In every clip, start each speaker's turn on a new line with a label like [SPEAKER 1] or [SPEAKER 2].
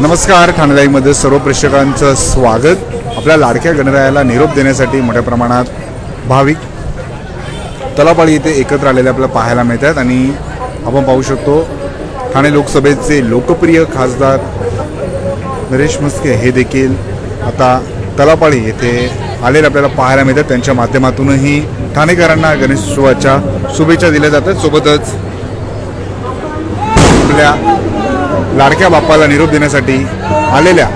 [SPEAKER 1] नमस्कार ठाणेदाईमध्ये सर्व प्रेक्षकांचं स्वागत. आपल्या लाडक्या गणरायाला निरोप देण्यासाठी मोठ्या प्रमाणात भाविक तलापाळी इथे एकत्र आलेले आपल्याला पाहायला मिळतात आणि आपण पाहू शकतो ठाणे लोकसभेचे लोकप्रिय खासदार नरेश मस्के हे देखील आता तलापाळी येथे आलेले आपल्याला पाहायला मिळतात. त्यांच्या माध्यमातूनही ठाणेकरांना गणेशोत्सवाच्या शुभेच्छा दिल्या जातात. सोबतच आपल्या लाडक्या बाप्पाला निरोप देण्यासाठी आलेल्या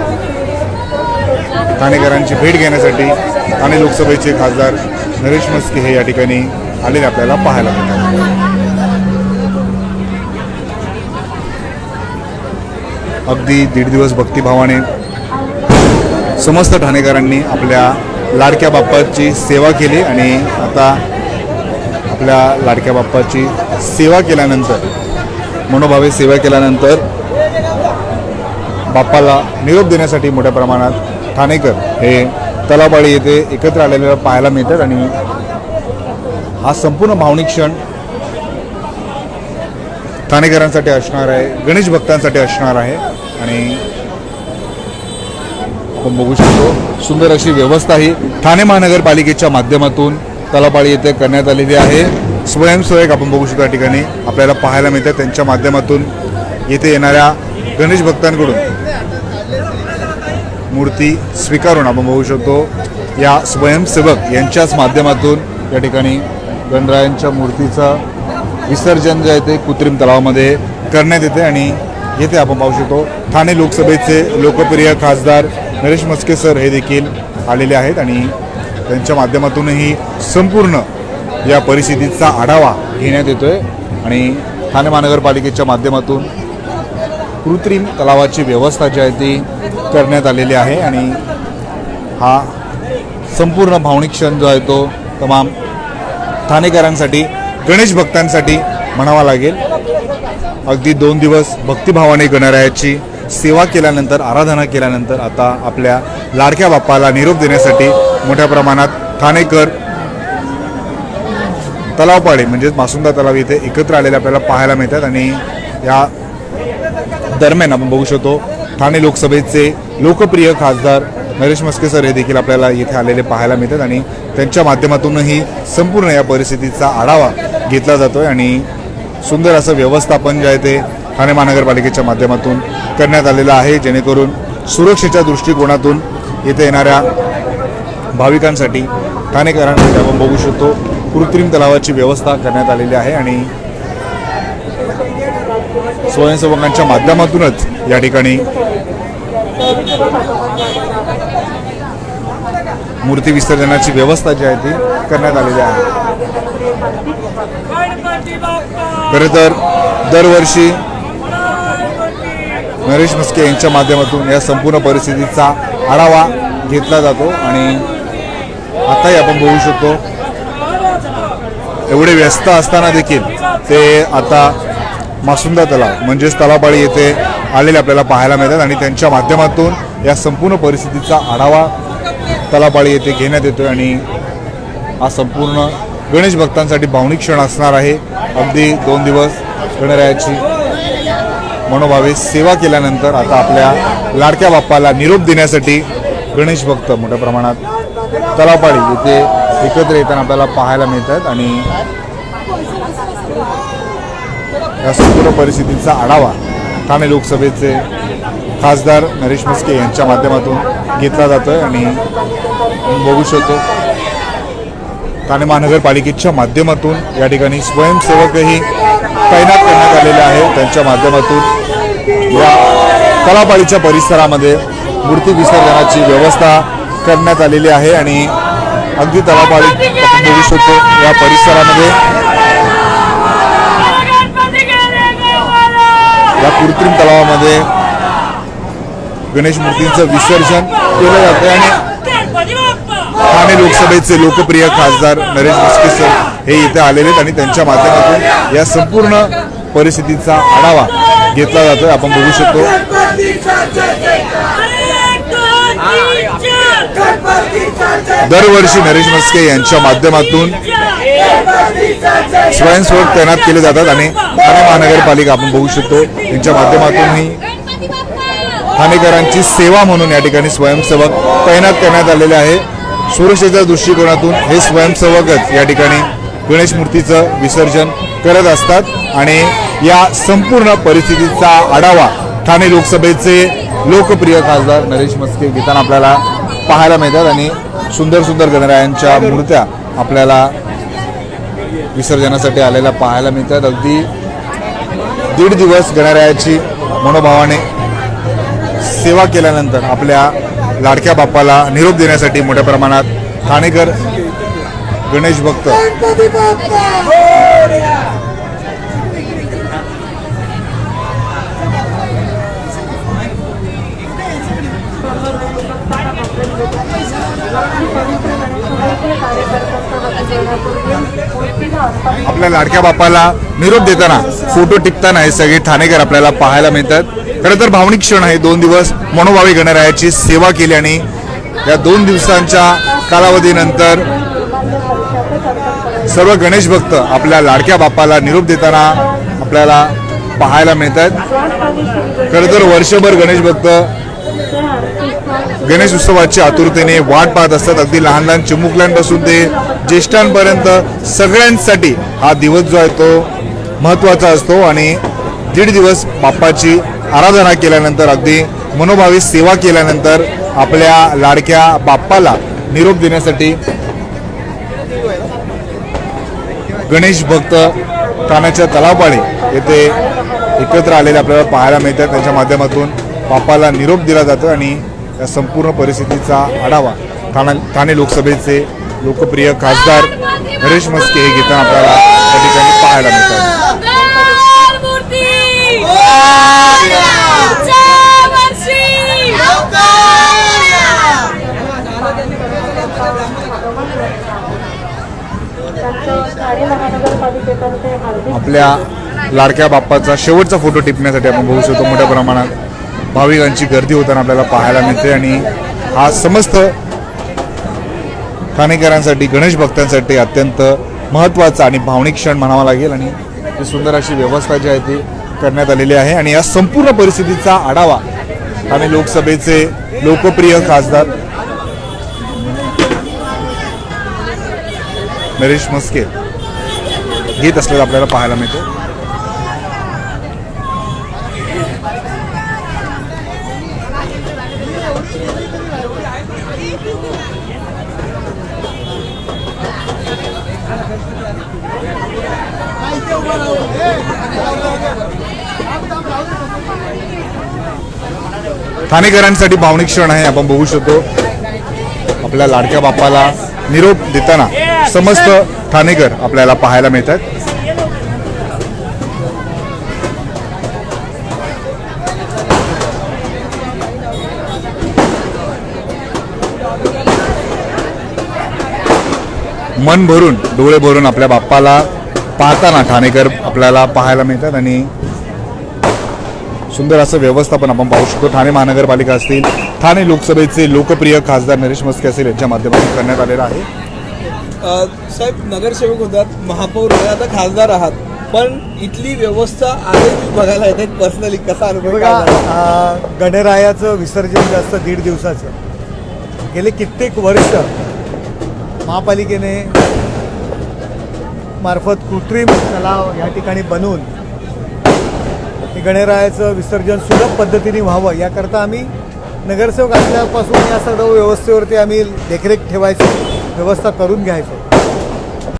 [SPEAKER 1] ठाणेकरांची भेट घेण्यासाठी ठाणे लोकसभेचे खासदार नरेश मस्के हे या ठिकाणी आलेले आपल्याला पाहायला मिळतात. अगदी दीड दिवस भक्तिभावाने समस्त ठाणेकरांनी आपल्या लाडक्या बाप्पाची सेवा केली आणि आता आपल्या लाडक्या बाप्पाची सेवा केल्यानंतर मनोभावे सेवा केल्यानंतर बाप्पाला निरोप देण्यासाठी मोठ्या प्रमाणात ठाणेकर हे तलाबाळी येथे एकत्र आलेले पाहायला मिळतात आणि हा संपूर्ण भावनिक क्षण ठाणेकरांसाठी असणार आहे गणेश भक्तांसाठी असणार आहे आणि आपण बघू शकतो. सुंदर अशी व्यवस्था ही ठाणे महानगरपालिकेच्या माध्यमातून तलापाळी येथे करण्यात आलेली आहे. स्वयंसेवक आपण बघू शकतो या ठिकाणी. आपल्याला पाहायला मिळतात त्यांच्या माध्यमातून येथे येणाऱ्या गणेश भक्तांकडून मूर्ती स्वीकारून आपण बघू शकतो. या स्वयंसेवक यांच्याच माध्यमातून या ठिकाणी गणरायांच्या मूर्तीचं विसर्जन जे आहे ते कृत्रिम तलावामध्ये करण्यात येते आणि येथे आपण पाहू शकतो. ठाणे लोकसभेचे लोकप्रिय खासदार नरेश मस्के सर हे देखील आलेले आहेत आणि त्यांच्या माध्यमातूनही संपूर्ण या परिस्थितीचा आढावा घेण्यात येतोय. आणि ठाणे महानगरपालिकेच्या माध्यमातून कृत्रिम तलावाची व्यवस्था जी आहे ती करण्यात आलेली आहे आणि हा संपूर्ण भावनिक क्षण जो आहे तो तमाम ठाणेकरांसाठी गणेश भक्तांसाठी म्हणावा लागेल. अगदी दोन दिवस भक्तिभावाने गणरायाची सेवा केल्यानंतर आराधना केल्यानंतर आता आपल्या लाडक्या बाप्पाला निरोप देण्यासाठी मोठ्या प्रमाणात ठाणेकर तलावपाडे म्हणजेच मासुंदा तलाव इथे एकत्र आलेले आपल्याला पाहायला मिळतात आणि या दरम्यान आपण बघू शकतो ठाणे लोकसभेचे लोकप्रिय खासदार नरेश मस्के सर हे देखील आपल्याला इथे आलेले पाहायला मिळतात आणि त्यांच्या माध्यमातूनही संपूर्ण या परिस्थितीचा आढावा घेतला जातोय आणि सुंदर असं व्यवस्थापन जे आहे ते ठाणे महानगरपालिकेच्या माध्यमातून करण्यात आलेलं आहे जेणेकरून सुरक्षेच्या दृष्टिकोनातून इथे येणाऱ्या भाविकांसाठी ठाणेकरांसाठी आपण बघू शकतो कृत्रिम तलावाची व्यवस्था करण्यात आलेली आहे आणि स्वयंसेवकांच्या माध्यमातूनच या ठिकाणी मूर्ती विसर्जनाची व्यवस्था जी आहे ती करण्यात आलेली आहे. खरं तर दरवर्षी नरेश मस्के यांच्या माध्यमातून या संपूर्ण परिस्थितीचा आढावा घेतला जातो आणि आताही आपण बघू शकतो एवढे व्यस्त असताना देखील ते आता मासुंदा तलाव म्हणजेच तलापाळी येथे आलेले आपल्याला पाहायला मिळतात आणि त्यांच्या माध्यमातून या संपूर्ण परिस्थितीचा आढावा तलापाळी येथे घेण्यात येतोय आणि हा संपूर्ण गणेश भक्तांसाठी भावनिक क्षण असणार आहे. अगदी दोन दिवस गणरायाची मनोभावे सेवा केल्यानंतर आता आपल्या लाडक्या बाप्पाला निरोप देण्यासाठी गणेश भक्त मोठ्या प्रमाणात तलापाळी येथे एकत्र येताना आपल्याला पाहायला मिळतात आणि या संपूर्ण परिस्थितीचा आढावा ठाणे लोकसभेचे खासदार नरेश मस्के यांच्या माध्यमातून घेतला जातोय आणि बघू शकतो. ठाणे महानगरपालिकेच्या माध्यमातून या ठिकाणी स्वयंसेवकही तैनात करण्यात आलेले आहे त्यांच्या माध्यमातून या तलापाळीच्या परिसरामध्ये मूर्ती विसर्जनाची व्यवस्था करण्यात आलेली आहे आणि अगदी तलापाळी आपण बघू शकतो या परिसरामध्ये या कृत्रिम तलावामध्ये गणेश मूर्तींचं विसर्जन केलं जातं आणि ठाणे लोकसभेचे लोकप्रिय खासदार नरेश मस्के सर हे इथे आलेले आहेत आणि त्यांच्या माध्यमातून या संपूर्ण परिस्थितीचा आढावा घेतला जातो आपण बघू शकतो. दरवर्षी नरेश मस्के यांच्या माध्यमातून स्वयंसेवक तैनात केले जातात आणि ठाणे महानगरपालिका आपण बघू शकतो. यांच्या माध्यमातूनही ठाणेकरांची सेवा म्हणून या ठिकाणी स्वयंसेवक तैनात करण्यात आलेले आहे. सुरक्षेच्या दृष्टिकोनातून हे स्वयंसेवकच या ठिकाणी गणेश मूर्तीचं विसर्जन करत असतात आणि या संपूर्ण परिस्थितीचा आढावा ठाणे लोकसभेचे लोकप्रिय खासदार नरेश मस्के घेताना आपल्याला पाहायला मिळतात आणि सुंदर सुंदर गणरायांच्या मूर्त्या आपल्याला विसर्जनासाठी आलेल्या पाहायला मिळतात. अगदी दीड दिवस गणरायाची मनोभावाने सेवा केल्यानंतर आपल्या लाडक्या बाप्पाला निरोप देण्यासाठी मोठ्या प्रमाणात ठाणेकर गणेश भक्त. आपल्या लाडक्या बापाला निरोप देताना फोटो टिपताना हे सगळे ठाणेकर आपल्याला पाहायला मिळतात. खरं तर भावनिक क्षण आहे. दोन दिवस मनोभावी गणरायाची सेवा केल्याने या दोन दिवसांच्या कालावधीनंतर सर्व गणेश भक्त आपल्या लाडक्या बाप्पाला निरोप देताना आपल्याला पाहायला मिळत आहेत खरं तर वर्षभर गणेश भक्त गणेश उत्सवाची आतुरतेने वाट पाहत असतात. अगदी लहान लहान चिमुकल्यांपासून ते ज्येष्ठांपर्यंत सगळ्यांसाठी हा दिवस जो आहे तो महत्त्वाचा असतो आणि दीड दिवस बाप्पाची आराधना केल्यानंतर अगदी मनोभावी सेवा केल्यानंतर आपल्या लाडक्या बाप्पाला निरोप देण्यासाठी गणेश भक्त ठाण्याच्या तलावपाडी येथे एकत्र आलेले आपल्याला पाहायला मिळतात. त्यांच्या माध्यमातून बाप्पाला निरोप दिला जातो आणि या संपूर्ण परिस्थितीचा आढावा ठाणा ठाणे लोकसभेचे लोकप्रिय खासदार नरेश मस्के हे घेताना आपल्याला त्या ठिकाणी पाहायला मिळतात. आपल्या लाडक्या बाप्पाचा शेवटचा फोटो टिपण्यासाठी आपण बघू शकतो मोठ्या प्रमाणात. भाविकांची गर्दी होताना आपल्याला पाहायला मिळते आणि हा समस्त ठाणेकरांसाठी गणेश भक्तांसाठी अत्यंत महत्त्वाचा आणि भावनिक क्षण म्हणावा लागेल आणि ही सुंदर अशी व्यवस्था जी आहे ती करण्यात आलेली आहे. आणि या संपूर्ण परिस्थितीचा आढावा ठाणे लोकसभेचे लोकप्रिय खासदार नरेश मस्के घेत असलेलं आपल्याला पाहायला मिळतं. ठाणेकरांसाठी भावनिक क्षण आहे आपण बघू शकतो. आपल्या लाडक्या बाप्पाला निरोप देताना समस्त ठाणेकर आपल्याला पाहायला मिळतात. मन भरून डोळे भरून आपल्या बाप्पाला पाहताना ठाणेकर आपल्याला पाहायला मिळतात आणि सुंदर असं व्यवस्थापन आपण पाहू शकतो. ठाणे महानगरपालिका असतील ठाणे लोकसभेचे लोकप्रिय खासदार नरेश मस्के असेल यांच्या माध्यमातून करण्यात आलेलं आहे.
[SPEAKER 2] साहेब नगरसेवक होतात महापौर होतात आता खासदार आहात. पण इथली व्यवस्था आले बघायला येतात पर्सनली कसा अनुभव
[SPEAKER 3] बघा गणरायाचं विसर्जन जे असतं दीड दिवसाचं. गेले कित्येक वर्ष महापालिकेने मार्फत कृत्रिम तलाव या ठिकाणी बनवून गणरायाचं विसर्जन सुलभ पद्धतीने व्हावं याकरता आम्ही नगरसेवक असल्यापासून या सर्व व्यवस्थेवरती आम्ही देखरेख ठेवायचो. व्यवस्था करून घ्यायचं.